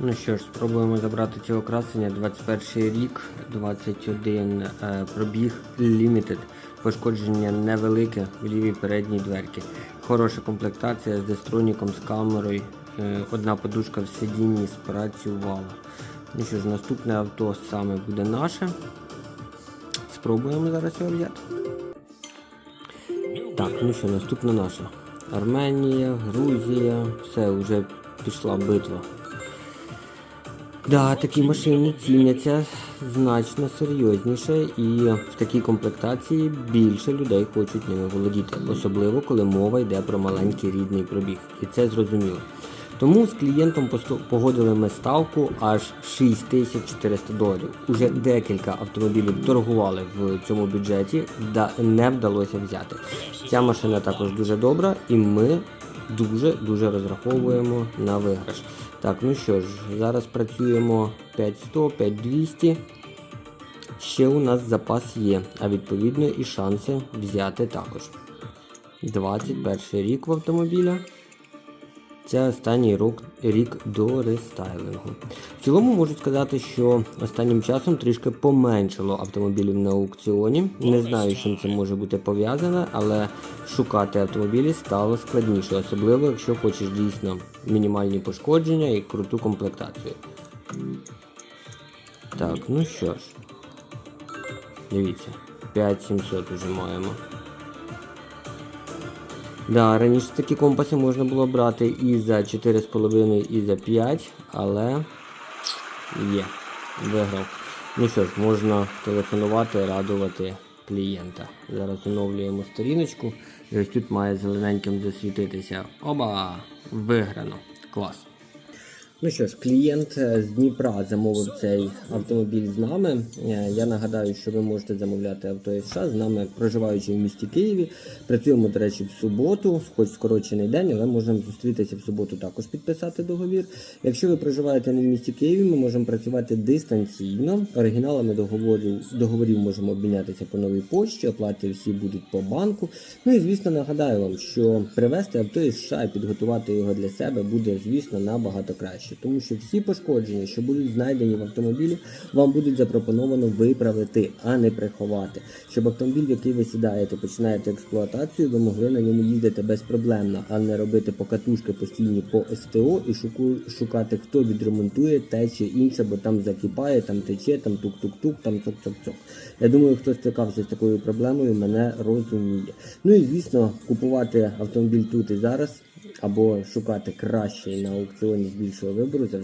Ну що ж, спробуємо забрати цього красення. 21 рік, 21 е, пробіг Limited. Пошкодження невелике в лівій передній дверці. Хороша комплектація з дестроніком, з камерою. Е, одна подушка в сидінні спрацювала. Ну що ж, наступне авто саме буде наше. Спробуємо зараз його взяти. Так, ну що, наступна наша. Арменія, Грузія, все, вже пішла битва. Да, такі машини ціняться значно серйозніше і в такій комплектації більше людей хочуть ними володіти, особливо коли мова йде про маленький рідний пробіг. І це зрозуміло. Тому з клієнтом погодили ми ставку аж 6400 доларів. Уже декілька автомобілів торгували в цьому бюджеті, не вдалося взяти. Ця машина також дуже добра, і ми дуже-дуже розраховуємо на виграш. Так, ну що ж, зараз працюємо 5100, 5200. Ще у нас запас є, а відповідно і шанси взяти також. 21 рік в автомобіля. Це останній рок, рік до рестайлингу. В цілому можу сказати, що останнім часом трішки поменшало автомобілів на аукціоні. Не знаю, з чим це може бути пов'язане, але шукати автомобілі стало складніше, особливо якщо хочеш дійсно мінімальні пошкодження і круту комплектацію. Так, ну що ж. Дивіться, 5700 вже маємо. Да, раніше такі компаси можна було брати і за 4,5, і за 5, але є, виграв. Ну що ж, можна телефонувати, радувати клієнта. Зараз оновлюємо сторіночку. І ось тут має зелененьким засвітитися. Оба! Виграно. Клас. Ну що ж, клієнт е, з Дніпра замовив цей автомобіль з нами. Е, Я нагадаю, що ви можете замовляти авто із США з нами, проживаючи в місті Києві. Працюємо, до речі, в суботу, хоч скорочений день, але можемо зустрітися в суботу також підписати договір. Якщо ви проживаєте не в місті Києві, ми можемо працювати дистанційно. Оригіналами договорів, договорів можемо обмінятися по новій почті, оплати всі будуть по банку. Ну і звісно, нагадаю вам, що привезти авто із США і підготувати його для себе буде, звісно, набагато краще, тому що всі пошкодження, що будуть знайдені в автомобілі, вам будуть запропоновано виправити, а не приховати. Щоб автомобіль, в який ви сідаєте, починаєте експлуатацію, ви могли на ньому їздити безпроблемно, а не робити покатушки постійні по СТО і шукати, хто відремонтує те чи інше, бо там закипає, там тече, там тук-тук-тук, там цок-цок-цок. Я думаю, хто стикався з такою проблемою, мене розуміє. Ну і звісно, купувати автомобіль тут і зараз або шукати кращий на аукціоні з більшого вибору